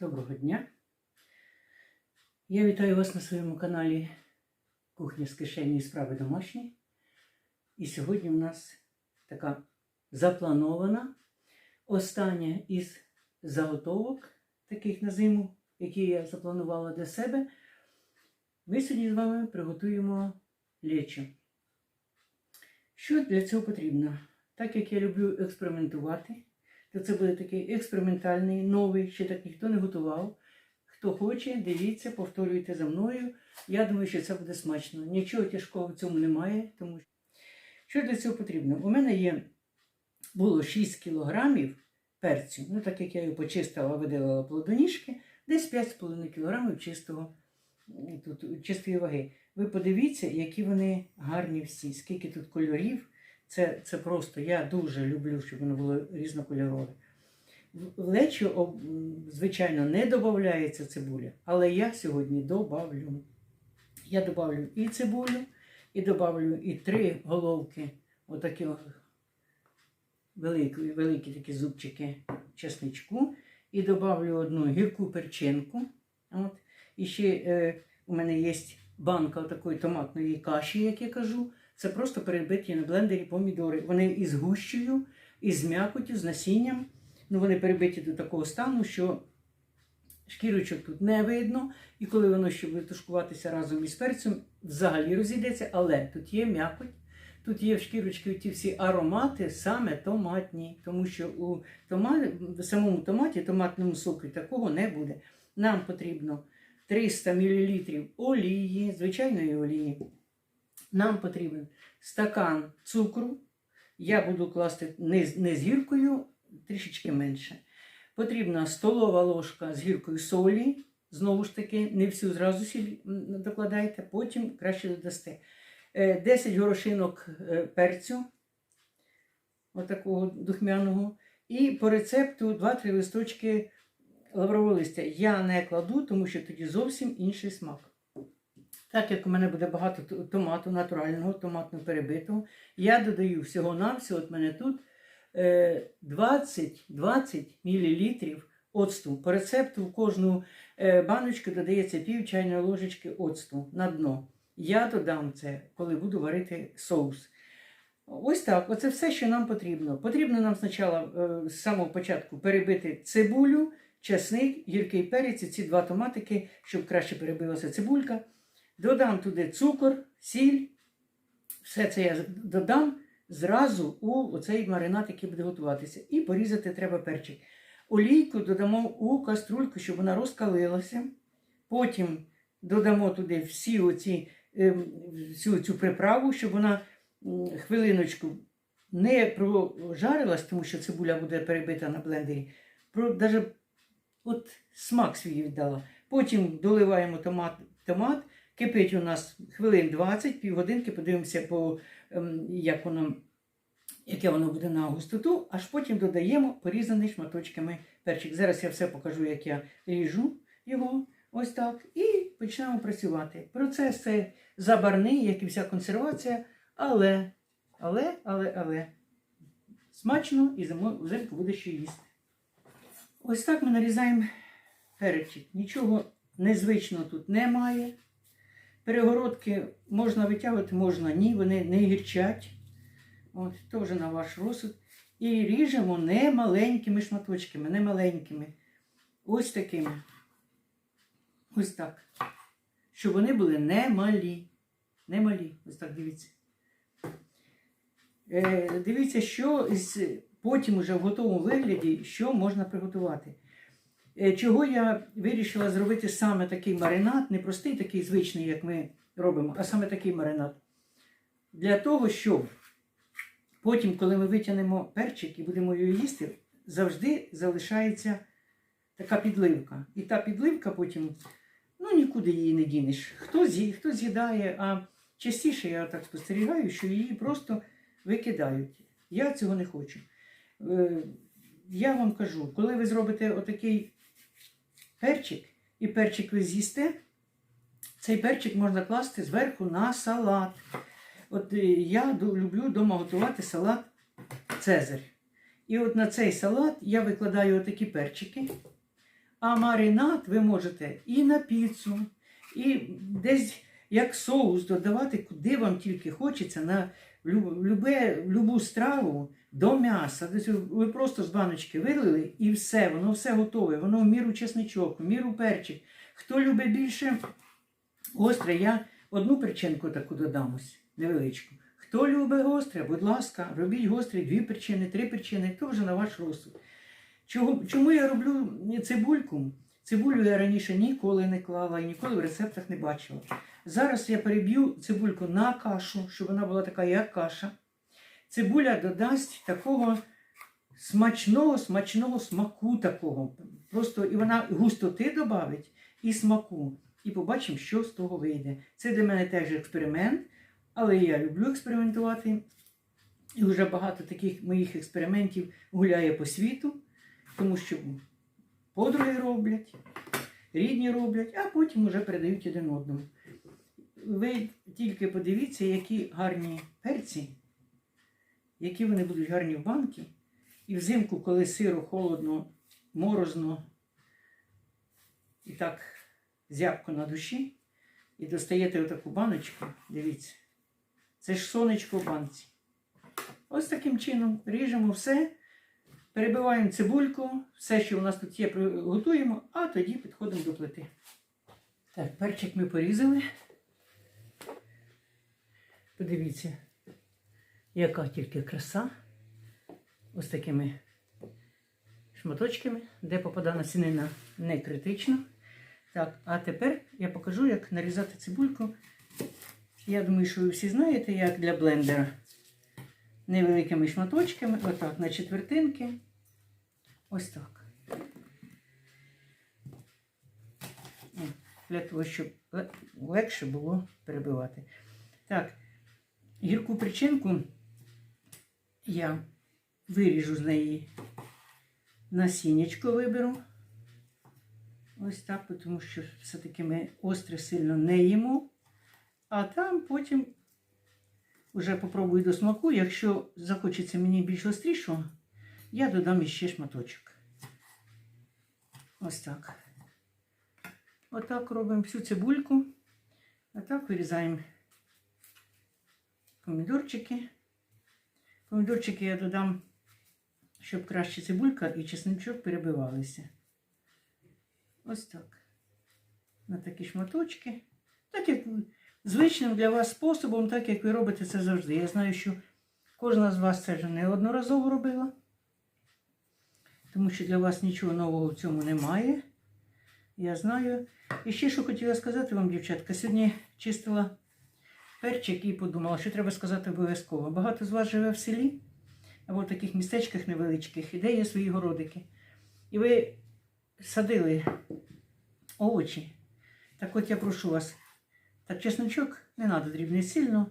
Доброго дня! Я вітаю вас на своєму каналі Кухня з кишені і справи домашні. І сьогодні у нас така запланована остання із заготовок, таких на зиму, які я запланувала для себе. Ми сьогодні з вами приготуємо лечо. Що для цього потрібно? Так як я люблю експериментувати, то це буде такий експериментальний, новий, ще так ніхто не готував. Хто хоче, дивіться, повторюйте за мною. Я думаю, що це буде смачно. Нічого тяжкого в цьому немає. Тому що для цього потрібно? У мене є було 6 кілограмів перцю. Ну, так як я його почистила, видалила плодоніжки, десь 5,5 кілограмів чистого, тут, чистої ваги. Ви подивіться, які вони гарні всі, скільки тут кольорів. Це, це просто я дуже люблю, щоб воно було різнокольорове. В лечо, звичайно, не додається цибуля, але я сьогодні добавлю. Я добавлю і цибулю, і добавлю і три головки, отакі великі, великі такі зубчики чесничку, і добавлю одну гірку перчинку. От. І ще е, у мене є банка такої томатної каші, як я кажу. Це просто перебиті на блендері помідори. Вони із гущею, із м'якотю, з насінням. Ну, вони перебиті до такого стану, що шкірочок тут не видно. І коли воно ще буде тушкуватися разом із перцем, взагалі розійдеться, але тут є м'якоть. Тут є в шкірочці ті всі аромати, саме томатні, тому що у тома... в самому томаті, томатному соку такого не буде. Нам потрібно 300 мл олії, звичайної олії. Нам потрібен стакан цукру. Я буду класти не, не з гіркою, трішечки менше. Потрібна столова ложка з гіркою солі. Знову ж таки, не всю зразу сіль докладайте, потім краще додасте. Е, 10 горошинок е, перцю, отакого духмяного. І по рецепту 2-3 листочки лаврового листя. Я не кладу, тому що тоді зовсім інший смак. Так як у мене буде багато томату, натурального, томатного перебитого, я додаю всього-навсього, от мене тут е, 20, 20 мл оцту. По рецепту в кожну е, баночку додається пів чайної ложечки оцту на дно. Я додам це, коли буду варити соус. Ось так, оце все, що нам потрібно. Потрібно нам спочатку е, з самого початку перебити цибулю, чесник, гіркий перець, і ці два томатики, щоб краще перебилася цибулька. Додам туди цукор, сіль. Все це я додам зразу у цей маринад, який буде готуватися. І порізати треба перчик. Олійку додамо у каструльку, щоб вона розкалилася. Потім додамо туди всі оці, ем, всю цю приправу, щоб вона хвилиночку не прожарилась, тому що цибуля буде перебита на блендері. Про, даже от смак свій віддала. Потім доливаємо томат, томат. Кипить у нас хвилин 20, півгодинки, подивимося, по, ем, як воно, яке воно буде на густоту, аж потім додаємо порізаний шматочками перчик. Зараз я все покажу, як я ріжу його. Ось так. І почнемо працювати. Процес це забарний, як і вся консервація, але, але, але, але смачно і взимку буде що їсти. Ось так ми нарізаємо перчик. Нічого незвичного тут немає. Перегородки можна витягувати, можна ні, вони не гірчать. От, то вже на ваш розсуд. І ріжемо не маленькими шматочками, не маленькими. Ось такими. Ось так. Щоб вони були не малі. Не малі. Ось так дивіться. Е, дивіться, що з, потім уже в готовому вигляді, що можна приготувати. Е, Чого я вирішила зробити саме такий маринад, не простий такий звичний, як ми робимо, а саме такий маринад. Для того, щоб потім, коли ми витягнемо перчик і будемо його їсти, завжди залишається така підливка. І та підливка потім, ну нікуди її не дінеш. Хто, з'ї, хто з'їдає, а частіше я так спостерігаю, що її просто викидають. Я цього не хочу. Е, Я вам кажу, коли ви зробите отакий перчик, і перчик ви з'їсте, цей перчик можна класти зверху на салат. От е, я люблю вдома готувати салат Цезарь. І от на цей салат я викладаю отакі перчики. А маринад ви можете і на піцу, і десь як соус додавати, куди вам тільки хочеться, на люб- любе, любу страву до м'яса. Тобто Ви просто з баночки вилили і все, воно все готове. Воно в міру чесничок, в міру перчик. Хто любить більше гостре, я одну причинку таку додам ось, невеличку. Хто любить гостре, будь ласка, робіть гостре дві причини, три причини, то вже на ваш розсуд. Чого, чому я роблю цибульку? Цибулю я раніше ніколи не клала і ніколи в рецептах не бачила. Зараз я переб'ю цибульку на кашу, щоб вона була така, як каша. Цибуля додасть такого смачного, смачного смаку такого. Просто і вона густоти додавить і смаку. І побачимо, що з того вийде. Це для мене теж експеримент, але я люблю експериментувати. І вже багато таких моїх експериментів гуляє по світу, тому що подруги роблять, рідні роблять, а потім вже передають один одному. Ви тільки подивіться, які гарні перці, які вони будуть гарні в банки. І взимку, коли сиро, холодно, морозно, і так зябко на душі, і достаєте отаку баночку, дивіться, це ж сонечко в банці. Ось таким чином ріжемо все, перебиваємо цибульку, все, що у нас тут є, готуємо, а тоді підходимо до плити. Так, перчик ми порізали. Подивіться, яка тільки краса. Ось такими шматочками, де попадає насінина не критично. Так, а тепер я покажу, як нарізати цибульку. Я думаю, що ви всі знаєте, як для блендера. Невеликими шматочками, отак, на четвертинки. Ось так. Для того, щоб легше було перебивати. Так, гірку причинку я виріжу з неї насіннячко виберу. Ось так, тому що все-таки ми остре сильно не їмо. А там потім вже попробую до смаку. Якщо захочеться мені більш острішого, я додам іще шматочок. Ось так. Отак робимо всю цибульку. А так вирізаємо помідорчики. Помідорчики я додам, щоб краще цибулька і чесничок перебивалися. Ось так. На такі шматочки. Так як звичним для вас способом, так як ви робите це завжди. Я знаю, що кожна з вас це вже неодноразово робила. Тому що для вас нічого нового в цьому немає. Я знаю. І ще що хотіла сказати вам, дівчатка, сьогодні чистила перчик і подумала, що треба сказати обов'язково. Багато з вас живе в селі або в таких містечках невеличких, і де є свої городики. І ви садили овочі. Так от я прошу вас, так чесночок не треба дрібний сильно,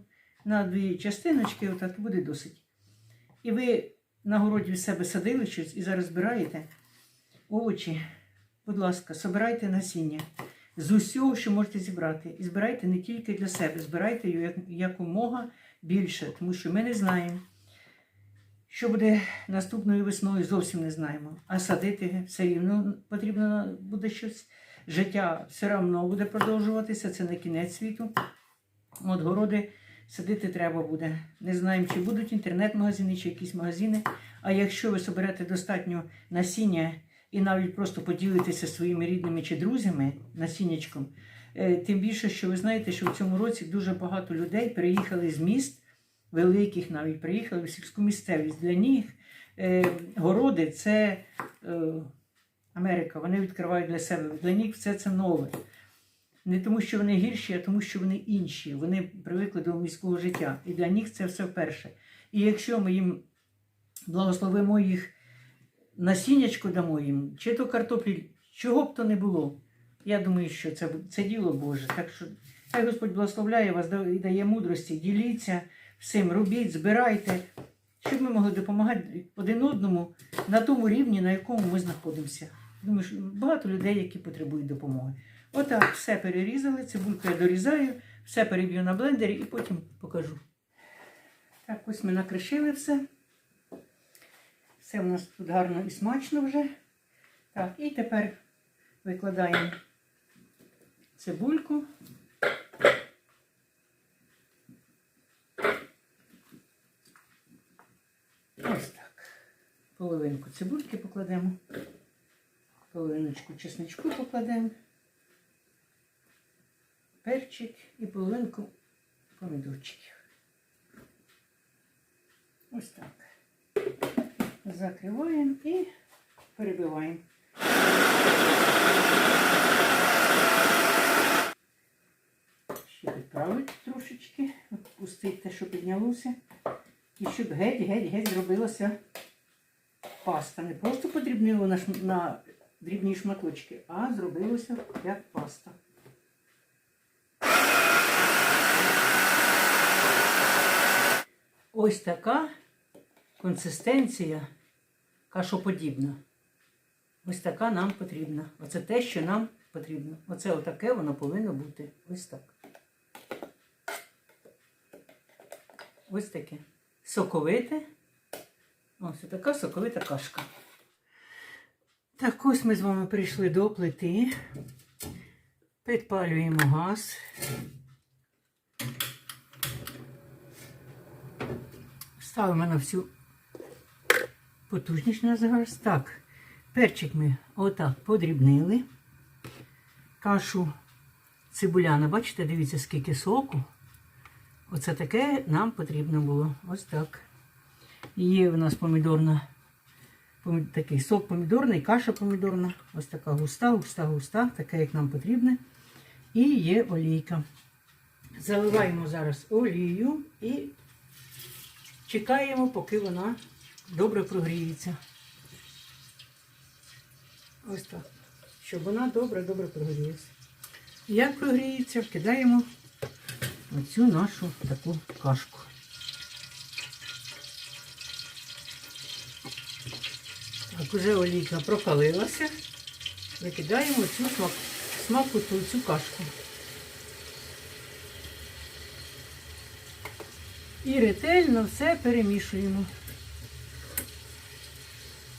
на дві частиночки, отак буде досить. І ви на городі в себе садили щось і зараз збираєте овочі. Будь ласка, собирайте насіння з усього, що можете зібрати. І збирайте не тільки для себе, збирайте його якомога більше, тому що ми не знаємо, що буде наступною весною, зовсім не знаємо. А садити все рівно потрібно буде щось. Життя все одно буде продовжуватися, це не кінець світу. От городи садити треба буде. Не знаємо, чи будуть інтернет-магазини, чи якісь магазини. А якщо ви соберете достатньо насіння і навіть просто поділитеся своїми рідними чи друзями насіннячком, е, тим більше, що ви знаєте, що в цьому році дуже багато людей переїхали з міст, великих навіть приїхали в сільську місцевість. Для них е, городи це е, Америка. Вони відкривають для себе. Для них все це нове. Не тому, що вони гірші, а тому, що вони інші. Вони привикли до міського життя. І для них це все вперше. І якщо ми їм благословимо їх насіннячко дамо їм, чи то картоплі, чого б то не було. Я думаю, що це, це діло Боже. Так що хай Господь благословляє вас і дає мудрості. Діліться всім, робіть, збирайте, щоб ми могли допомагати один одному на тому рівні, на якому ми знаходимося. Думаю, що багато людей, які потребують допомоги. Отак, все перерізали, цибульку я дорізаю, все переб'ю на блендері і потім покажу. Так, ось ми накришили все. Все у нас тут гарно і смачно вже. Так, і тепер викладаємо цибульку. Ось так. Половинку цибульки покладемо. Половиночку чесничку покладемо. Перчик і половинку помідорчиків. Ось так. Закриваємо і перебиваємо. Ще підправити трошечки, пустити те, що піднялося. І щоб геть-геть-геть зробилася паста. Не просто подрібнило на, на дрібні шматочки, а зробилося як паста. Ось така консистенція кашоподібна. Ось така нам потрібна. Оце те, що нам потрібно. Оце отаке воно повинно бути. Ось так. Ось таке. Соковите. Ось така соковита кашка. Так, ось ми з вами прийшли до плити. Підпалюємо газ. Ставимо на всю потужність на зараз. Так, перчик ми отак подрібнили. Кашу цибуляна, бачите, дивіться, скільки соку. Оце таке нам потрібно було. Ось так. Є в нас помідорна, помі- такий сок помідорний, каша помідорна. Ось така густа, густа, густа, така, як нам потрібно. І є олійка. Заливаємо зараз олію і чекаємо, поки вона добре прогріється. Ось так. Щоб вона добре-добре прогрілася. Як прогріється, вкидаємо оцю нашу таку кашку. Так, уже олійка прокалилася. Викидаємо цю смак, смакоту, цю кашку. І ретельно все перемішуємо.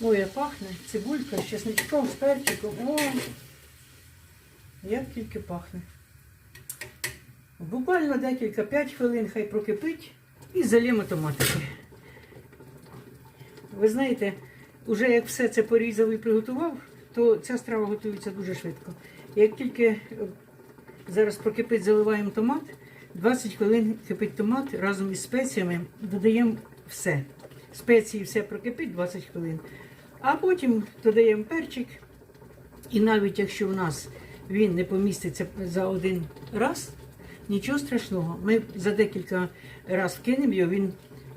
Ой, як пахне цибулька з чесничком, з перчиком. О, як тільки пахне. Буквально декілька 5 хвилин хай прокипить і залємо томатики. Ви знаєте, уже як все це порізав і приготував, то ця страва готується дуже швидко. Як тільки е, зараз прокипить, заливаємо томат, 20 хвилин кипить томат разом із спеціями, додаємо все. Спеції все прокипить 20 хвилин. А потім додаємо перчик. І навіть якщо в нас він не поміститься за один раз, нічого страшного. Ми за декілька разів вкинемо його, він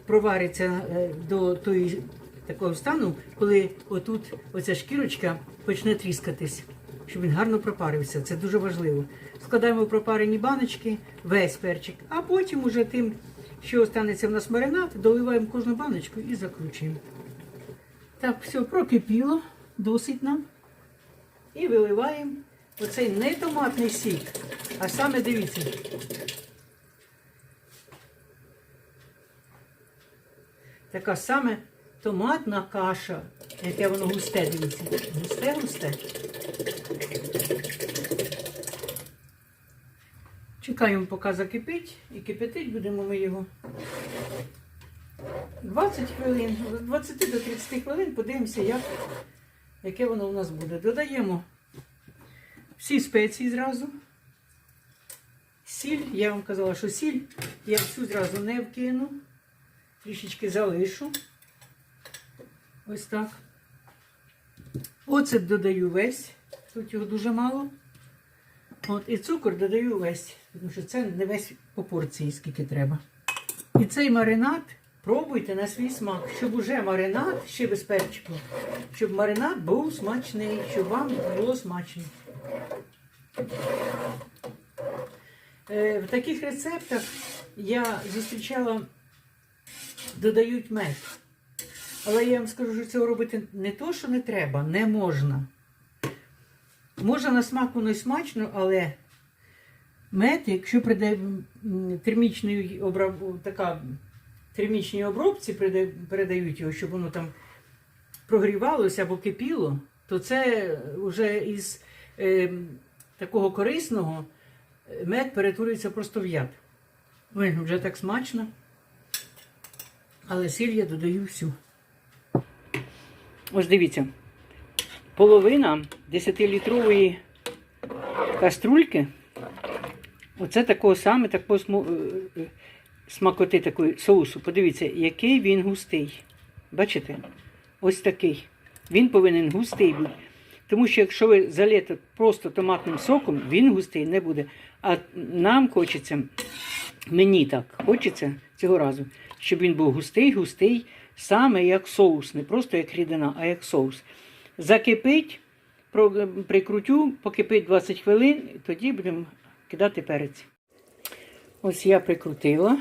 провариться е, до тої такого стану, коли отут оця шкірочка почне тріскатись, щоб він гарно пропарився. Це дуже важливо. Складаємо в пропарені баночки, весь перчик, а потім уже тим, що останеться в нас маринад, доливаємо кожну баночку і закручуємо. Так, все, прокипіло, досить нам. І виливаємо оцей не томатний сік, а саме дивіться. Така саме томатна каша, яке воно густе, дивіться. Густе, густе. Чекаємо, поки закипить, і кипятить будемо ми його. 20 хвилин, з 20 до 30 хвилин подивимося, як, яке воно у нас буде. Додаємо всі спеції зразу. Сіль, я вам казала, що сіль я всю зразу не вкину. Трішечки залишу. Ось так. Оцет додаю весь. Тут його дуже мало. От, і цукор додаю весь, тому що це не весь по порції, скільки треба. І цей маринад пробуйте на свій смак, щоб уже маринад ще без перчику, щоб маринад був смачний, щоб вам було смачно. Е, в таких рецептах я зустрічала, додають мед. Але я вам скажу, що цього робити не то, що не треба, не можна. Можна на смак воно смачно, але мед, якщо при термічній обраб... така термічній обробці передають його, щоб воно там прогрівалося або кипіло, то це вже із е, такого корисного, е, мед перетворюється просто в яд. Ой, вже так смачно. Але сіль я додаю всю. Ось дивіться. Половина 10-літрової каструльки. Оце такого саме, такого е, е, смакоти такої соусу. Подивіться, який він густий. Бачите? Ось такий. Він повинен густий бути. Тому що якщо ви залєте просто томатним соком, він густий не буде. А нам хочеться, мені так хочеться цього разу, щоб він був густий, густий, саме як соус, не просто як рідина, а як соус. Закипить, прикрутю, покипить 20 хвилин, тоді будемо кидати перець. Ось я прикрутила.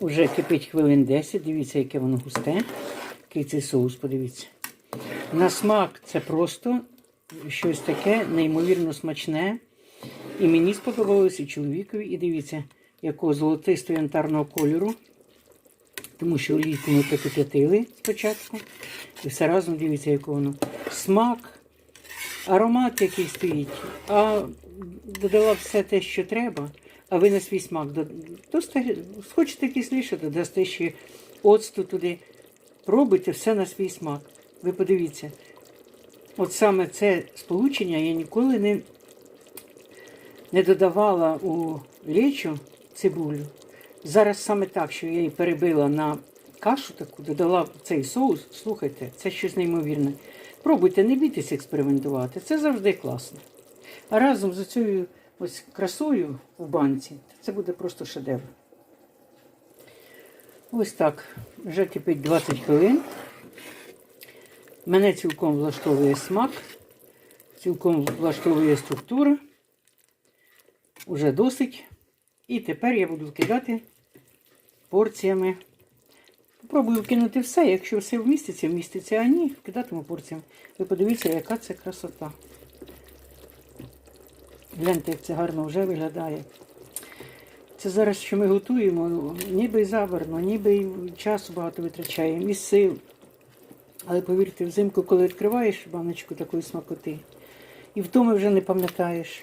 Уже кипить хвилин 10. Дивіться, яке воно густе. Який цей соус, подивіться. На смак це просто щось таке неймовірно смачне. І мені сподобалось, і чоловікові. І дивіться, якого золотисто янтарного кольору. Тому що олійку ми прикип'ятили спочатку. І все разом дивіться, якого воно. Смак, аромат, який стоїть. А додала все те, що треба. А ви на свій смак дод- то ста- хочете кисліше, додасте ще оцту туди. Пробуйте все на свій смак. Ви подивіться. От саме це сполучення я ніколи не, не додавала у лечу цибулю. Зараз саме так, що я її перебила на кашу таку, додала цей соус. Слухайте, це щось неймовірне. Пробуйте, не бійтеся експериментувати. Це завжди класно. А разом з цією ось красою в банці це буде просто шедевр. Ось так. Вже кипить 20 хвилин. Мене цілком влаштовує смак, цілком влаштовує структура. Уже досить. І тепер я буду кидати порціями. Попробую вкинути все. Якщо все вміститься, вміститься, а ні, кидатиму порціями. Ви подивіться, яка це красота. Гляньте, як це гарно вже виглядає. Це зараз, що ми готуємо, ніби й забарно, ніби й часу багато витрачаємо, і сил. Але повірте, взимку, коли відкриваєш баночку такої смакоти, і втоми вже не пам'ятаєш.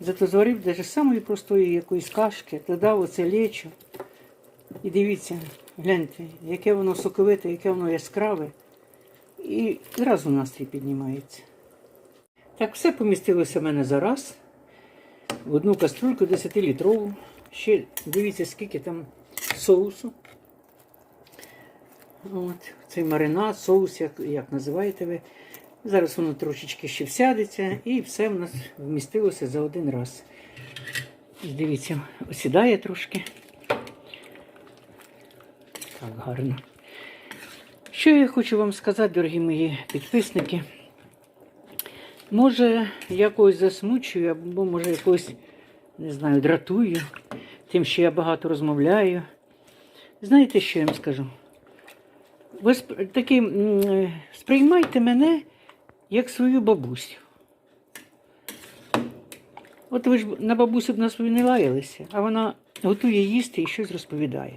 Зато зварив навіть самої простої якоїсь кашки, додав оце лечо. І дивіться, гляньте, яке воно соковите, яке воно яскраве. І зразу настрій піднімається. Так, все помістилося в мене зараз. В одну каструльку 10-літрову. Ще дивіться, скільки там соусу. От, цей маринад, соус, як, як називаєте ви. Зараз воно трошечки ще всядеться і все в нас вмістилося за один раз. Дивіться, осідає трошки. Так, гарно. Що я хочу вам сказати, дорогі мої підписники? Може, я засмучую, або може якось, не знаю, дратую, тим, що я багато розмовляю. Знаєте, що я вам скажу? Ви таки сприймайте мене як свою бабусю. От ви ж на бабусю б на свою не лаялися, а вона готує їсти і щось розповідає.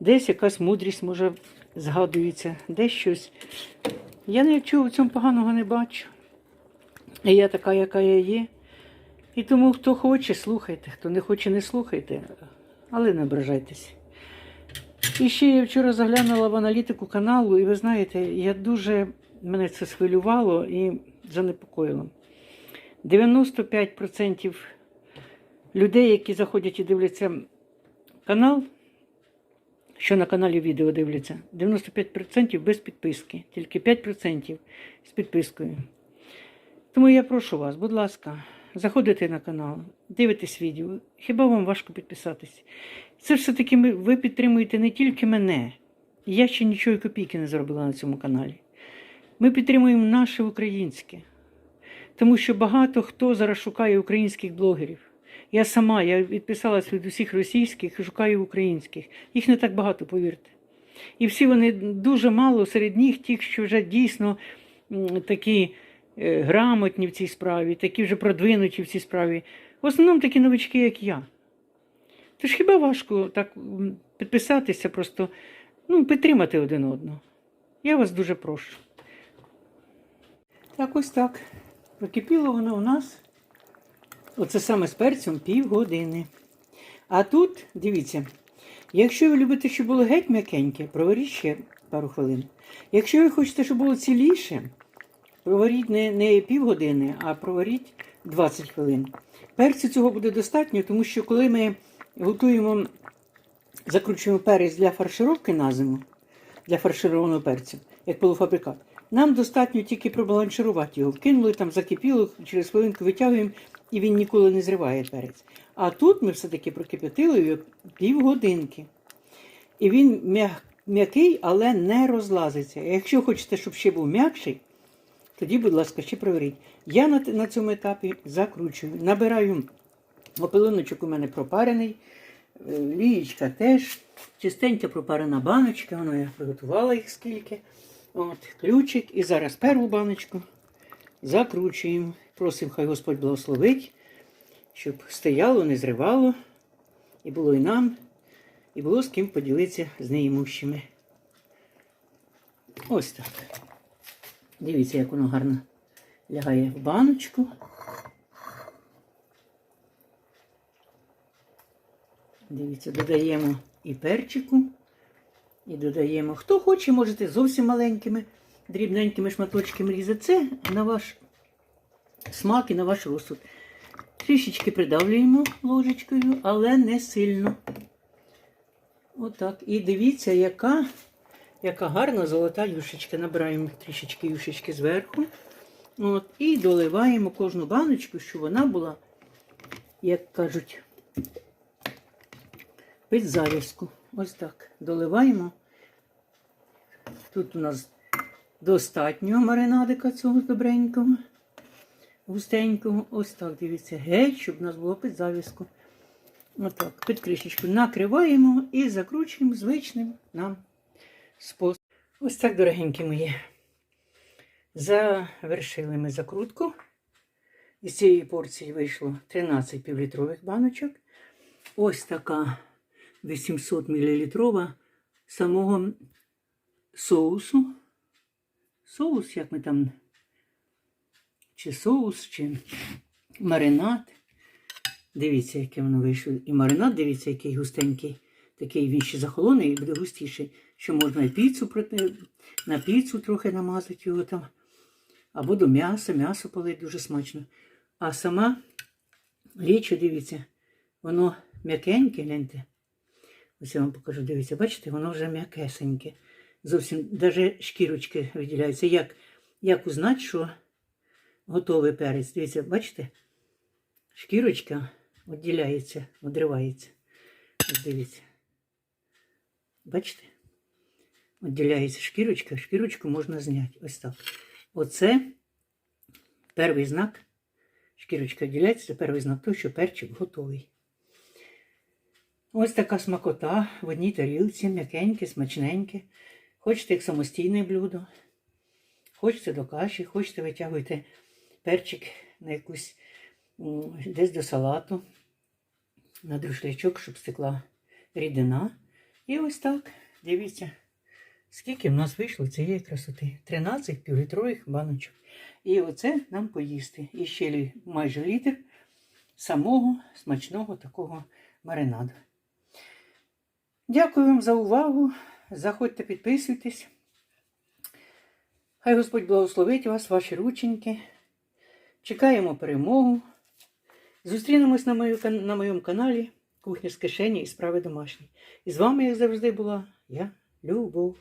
Десь якась мудрість, може, згадується, десь щось. Я нічого в цьому поганого не бачу. Я така, яка я є. І тому хто хоче, слухайте, хто не хоче, не слухайте, але не ображайтеся. І ще я вчора заглянула в аналітику каналу, і ви знаєте, я дуже мене це схвилювало і занепокоїло. 95% людей, які заходять і дивляться канал, що на каналі відео дивляться, 95% без підписки, тільки 5% з підпискою. Тому я прошу вас, будь ласка, заходите на канал, дивитесь відео. Хіба вам важко підписатись? Це все-таки ви підтримуєте не тільки мене. Я ще нічого і копійки не заробила на цьому каналі. Ми підтримуємо наше українське. Тому що багато хто зараз шукає українських блогерів. Я сама, я відписалась від усіх російських шукаю українських. Їх не так багато, повірте. І всі вони дуже мало серед них, ті, що вже дійсно такі грамотні в цій справі, такі вже продвинуті в цій справі. В основному такі новички, як я. Тож хіба важко так підписатися, просто ну, підтримати один одного? Я вас дуже прошу. Так ось так. Прокипіло воно у нас. Оце саме з перцем півгодини. А тут, дивіться, якщо ви любите, щоб було геть м'якеньке, проваріть ще пару хвилин. Якщо ви хочете, щоб було ціліше, проваріть не, не півгодини, а проваріть 20 хвилин. Перцю цього буде достатньо, тому що коли ми готуємо, закручуємо перець для фаршировки на зиму, для фаршированого перцю, як полуфабрикат, нам достатньо тільки пробаланширувати його. Вкинули там, закипіло, через хвилинку витягуємо, і він ніколи не зриває перець. А тут ми все-таки прокипятили його півгодинки. І він м'який, але не розлазиться. Якщо хочете, щоб ще був м'якший, тоді, будь ласка, ще проваріть. Я на, на цьому етапі закручую. Набираю опилиночок у мене пропарений, е, лієчка теж, чистенька пропарена баночка, воно я приготувала їх скільки. От, ключик. І зараз перву баночку закручуємо. Просимо, хай Господь благословить, щоб стояло, не зривало. І було і нам, і було з ким поділитися з неімущими. Ось так. Дивіться, як воно гарно лягає в баночку. Дивіться, додаємо і перчику, і додаємо. Хто хоче, можете зовсім маленькими, дрібненькими шматочками різати. Це на ваш смак і на ваш розсуд. Трішечки придавлюємо ложечкою, але не сильно. Отак. І дивіться, яка, яка гарна золота юшечка. Набираємо трішечки юшечки зверху. От, і доливаємо кожну баночку, щоб вона була, як кажуть, під зав'язку. Ось так. Доливаємо. Тут у нас достатньо маринадика цього добренького, густенького. Ось так, дивіться, геть, щоб у нас було під зав'язку. Отак, під кришечку накриваємо і закручуємо звичним нам способом. Ось так, дорогенькі мої. Завершили ми закрутку. Із цієї порції вийшло 13 півлітрових баночок. Ось така 800 мл самого соусу. Соус, як ми там, чи соус, чи маринад. Дивіться, яке воно вийшло. І маринад, дивіться, який густенький. Такий він ще захолоне і буде густіший. Що можна і піцу на піцу трохи намазати його там. Або до м'яса, м'ясо полить дуже смачно. А сама річ, дивіться, воно м'якеньке, гляньте. Ось я вам покажу, дивіться, бачите, воно вже м'якесеньке. Зовсім навіть шкірочки виділяються. Як, як узнати, що готовий перець? Дивіться, бачите? Шкірочка відділяється, відривається. Дивіться. Бачите? Відділяється шкірочка, шкірочку можна зняти. Ось так. Оце перший знак. Шкірочка відділяється, це перший знак того, що перчик готовий. Ось така смакота в одній тарілці, м'якеньке, смачненьке. Хочете як самостійне блюдо, хочете до каші, хочете витягуйте перчик на якусь десь до салату, на друшлячок, щоб стекла рідина. І ось так, дивіться, скільки в нас вийшло цієї красоти. 13 півлітрових баночок. І оце нам поїсти. І ще майже літр самого смачного такого маринаду. Дякую вам за увагу. Заходьте, підписуйтесь. Хай Господь благословить вас, ваші рученьки. Чекаємо перемогу. Зустрінемось на, на моєму каналі Кухня з кишені і справи домашні. І з вами, як завжди, була я, Любов.